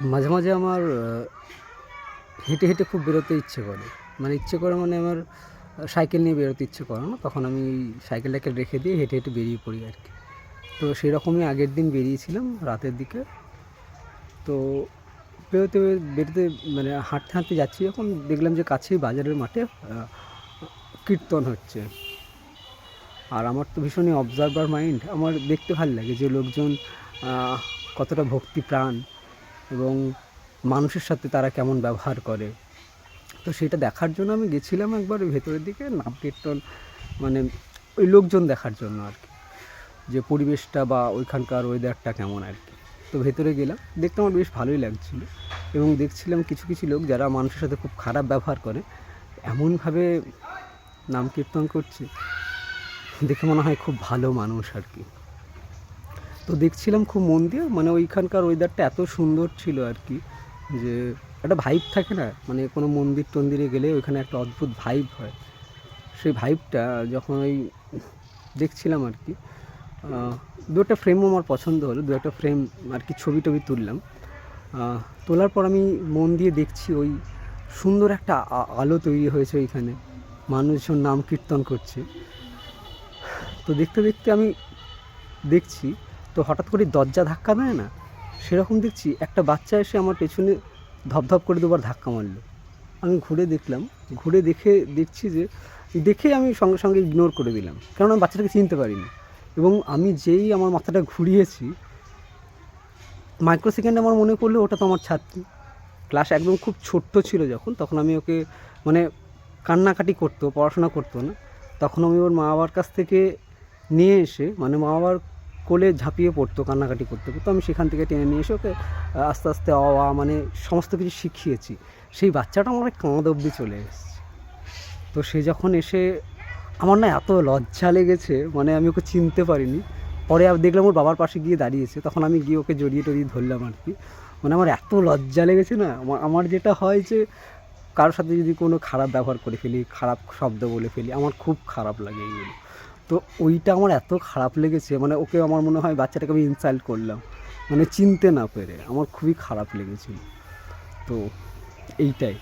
মাঝে মাঝে আমার হেঁটে হেঁটে খুব বেরোতে ইচ্ছে করে। মানে ইচ্ছে করে মানে আমার সাইকেল নিয়ে বেরোতে ইচ্ছে করে না। তখন আমি সাইকেলটাকে রেখে দিয়ে হেঁটে হেঁটে বেরিয়ে পড়ি আর কি। তো সেরকমই আগের দিন বেরিয়েছিলাম রাতের দিকে। তো বেরোতে বেরোতে মানে হাঁটতে হাঁটতে যাচ্ছি। যখন দেখলাম যে কাছেই বাজারের মাঠে কীর্তন হচ্ছে। আর আমার তো ভীষণই অবজারভার মাইন্ড আমার দেখতে ভালো লাগে যে লোকজন কতটা ভক্তি প্রাণ এবং মানুষের সাথে তারা কেমন ব্যবহার করে। তো সেটা দেখার জন্য আমি গেছিলাম একবার ভেতরের দিকে নাম কীর্তন মানে ওই লোকজন দেখার জন্য আর কি। যে পরিবেশটা বা ওইখানকার ওয়েদারটা কেমন আর কি। তো ভেতরে গেলাম, দেখতে আমার বেশ ভালোই লাগছিল এবং দেখছিলাম কিছু কিছু লোক যারা মানুষের সাথে খুব খারাপ ব্যবহার করে, এমনভাবে নাম কীর্তন করছে, দেখে মনে হয় খুব ভালো মানুষ আর কি। তো দেখছিলাম খুব মন দিয়ে মানে ওইখানকার ওয়েদারটা এত সুন্দর ছিল আর কি, যে একটা ভাইব থাকে না মানে কোনো মন্দির টন্দিরে গেলে ওইখানে একটা অদ্ভুত ভাইব হয়। সেই ভাইবটা যখন ওই দেখছিলাম আর কি দু একটা ফ্রেমও আমার পছন্দ হলো দু একটা ফ্রেম আর কি ছবি টবি তুললাম তোলার পর আমি মন দিয়ে দেখছি ওই সুন্দর একটা আলো তৈরি হয়েছে ওইখানে, মানুষজন নাম কীর্তন করছে। তো দেখতে দেখতে আমি দেখছি তো হঠাৎ করে দরজা ধাক্কা দেয় না? সেরকম দেখছি একটা বাচ্চা এসে আমার পেছনে ধপধপ করে দুবার ধাক্কা মারলো। আমি ঘুরে দেখলাম, ঘুরে দেখে দেখছি যে, দেখে আমি সঙ্গে সঙ্গে ইগনোর করে দিলাম। কারণ আমি বাচ্চাটাকে চিনতে পারিনি। এবং আমি যেই আমার মাথাটা ঘুরিয়েছি মাইক্রো সেকেন্ড আমার মনে পড়ল, ওটা তো আমার ছাত্রী। ক্লাস একদম খুব ছোট্ট ছিল যখন, তখন আমি ওকে মানে কান্নাকাটি করতো, পড়াশোনা করতো না। তখন আমি ওর মা বাবার কাছ থেকে নিয়ে এসে মানে মা বাবার কোলে ঝাঁপিয়ে পড়তো, কান্নাকাটি করতে। করতো আমি সেখান থেকে টেনে নিয়ে এসে ওকে আস্তে আস্তে অ আ মানে সমস্ত কিছু শিখিয়েছি। সেই বাচ্চাটা আমার কাঁদ অবধি চলে এসেছে। তো সে যখন এসে আমার না এত লজ্জা লেগেছে মানে আমি ওকে চিনতে পারিনি। পরে আর দেখলাম ওর বাবার পাশে গিয়ে দাঁড়িয়েছে। তখন আমি গিয়ে ওকে জড়িয়ে টড়িয়ে ধরলাম আর কি। মানে আমার এত লজ্জা লেগেছে না আমার যেটা হয় যে, কারোর সাথে যদি কোনো খারাপ ব্যবহার করে ফেলি, খারাপ শব্দ বলে ফেলি, আমার খুব খারাপ লাগে এইগুলো তো ওইটা আমার এত খারাপ লেগেছে মানে ওকে আমার মনে হয় বাচ্চাটাকে আমি ইনসাল্ট করলাম। মানে চিনতে না পেরে আমার খুবই খারাপ লেগেছিল। তো এইটাই।